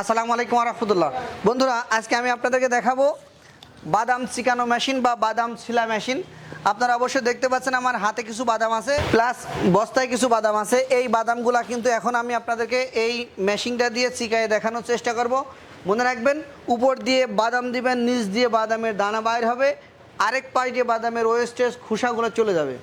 আসসালামু আলাইকুম রহমতুল্লাহ বন্ধুরা, আজকে আমি আপনাদেরকে দেখাবো বাদাম চিকানো মেশিন বা বাদাম ছিলা মেশিন। আপনারা অবশ্যই দেখতে পাচ্ছেন আমার হাতে কিছু বাদাম আছে, প্লাস বস্তায় কিছু বাদাম আছে। এই বাদামগুলা কিন্তু এখন আমি আপনাদেরকে এই মেশিনটা দিয়ে চিকায়ে দেখানোর চেষ্টা করব। মনে রাখবেন, উপর দিয়ে বাদাম দিবেন, নিচ দিয়ে বাদামের দানা বাইর হবে, আরেক পাশ দিয়ে বাদামের ওয়েস্টেজ খোসাগুলো চলে যাবে।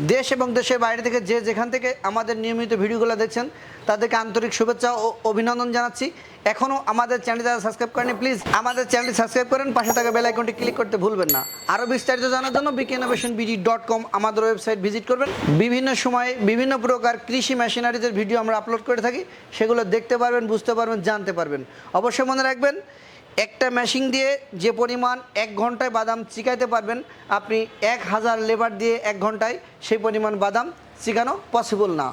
দেশ এবং দেশের বাইরে থেকে যে যেখান থেকে আমাদের নিয়মিত ভিডিওগুলো দেখছেন, তাদেরকে আন্তরিক শুভেচ্ছা ও অভিনন্দন জানাচ্ছি। এখনও আমাদের চ্যানেল যারা সাবস্ক্রাইব করেনি প্লিজ আমাদের চ্যানেলটি সাবস্ক্রাইব করেন, পাশে থাকা বেল আইকনটি ক্লিক করতে ভুলবেন না। আরও বিস্তারিত জানার জন্য BK innovation BD dot com আমাদের ওয়েবসাইট ভিজিট করবেন। বিভিন্ন সময়ে বিভিন্ন প্রকার কৃষি মেশিনারিজের ভিডিও আমরা আপলোড করে থাকি। সেগুলো দেখতে পারবেন, বুঝতে পারবেন, জানতে পারবেন। অবশ্যই মনে রাখবেন একটা মেশিন দিয়ে যে পরিমাণ এক ঘন্টায় বাদাম চিকাইতে পারবেন, আপনি এক হাজার লেবার দিয়ে এক ঘন্টায় সেই পরিমাণ বাদাম চিকানো পসিবল না।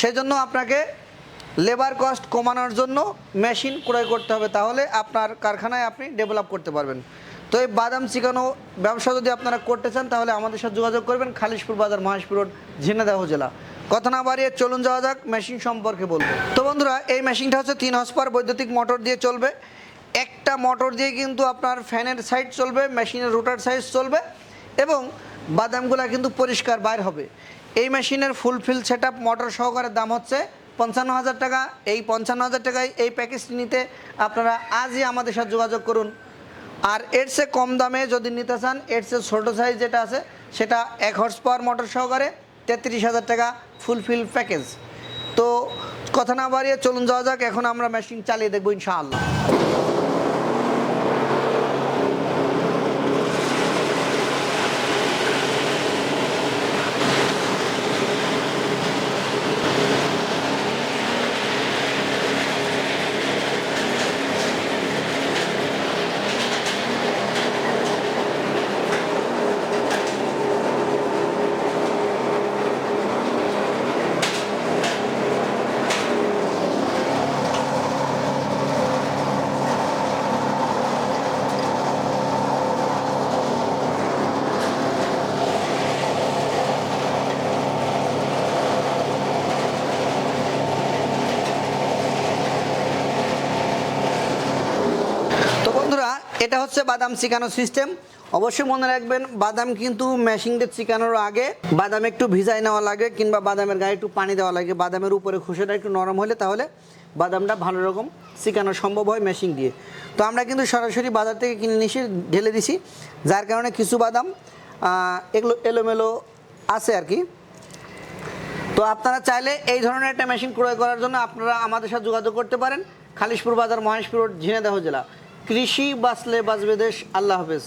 সেই জন্য আপনাকে লেবার কস্ট কমানোর জন্য মেশিন ক্রয় করতে হবে, তাহলে আপনার কারখানায় আপনি ডেভেলপ করতে পারবেন। তো এই বাদাম চিকানো ব্যবসা যদি আপনারা করতে চান, তাহলে আমাদের সাথে যোগাযোগ করবেন, খালিশপুর বাজার, মহেশপুর রোড ঝিনাদাহ জেলা। কথা না বাড়িয়ে চলুন যাওয়া যাক মেশিন সম্পর্কে বলব। তো বন্ধুরা, এই মেশিনটা হচ্ছে তিন হসপার বৈদ্যুতিক মোটর দিয়ে চলবে। একটা মোটর দিয়ে কিন্তু আপনার ফ্যানের সাইড চলবে মেশিনের রোটার সাইজ চলবে এবং বাদামগুলো কিন্তু পরিষ্কার বাইর হবে। এই মেশিনের ফুলফিল সেট আপ মোটর সহকারে দাম হচ্ছে পঞ্চান্ন হাজার টাকা। এই পঞ্চান্ন হাজার টাকায় এই প্যাকেজটি নিতে আপনারা আজই আমাদের সাথে যোগাযোগ করুন। আর এর চেয়ে কম দামে যদি নিতে চান, এর চেয়ে ছোটো সাইজ যেটা আছে, সেটা এক হর্স পাওয়ার মোটর সহকারে তেত্রিশ হাজার টাকা ফুলফিল প্যাকেজ তো কথা না বাড়িয়ে চলুন যাওয়া যাক, এখন আমরা মেশিন চালিয়ে দেখব ইনশাআল্লাহ তো বন্ধুরা এটা হচ্ছে বাদাম চিকানো সিস্টেম। অবশ্যই মনে রাখবেন, বাদাম কিন্তু মেশিন দিয়ে চিকানোর আগে বাদাম একটু ভিজাই নেওয়া লাগে কিংবা বাদামের গায়ে একটু পানি দেওয়া লাগে। বাদামের উপরে খোসাটা একটু নরম হলে তাহলে বাদামটা ভালো রকম চিকানো সম্ভব হয় মেশিন দিয়ে। তো আমরা কিন্তু সরাসরি বাজার থেকে কিনে নিয়ে ঢেলে দিছি। যার কারণে কিছু বাদাম এগুলো এলোমেলো আছে আর কি। তো আপনারা চাইলে এই ধরনের একটা মেশিন ক্রয় করার জন্য আপনারা আমাদের সাথে যোগাযোগ করতে পারেন। খালিশপুর বাজার মহেশপুর রোড ঝিনাইদহ জেলা। কৃষি বাঁচলে বাঁচবে দেশ আল্লাহ হাফেজ।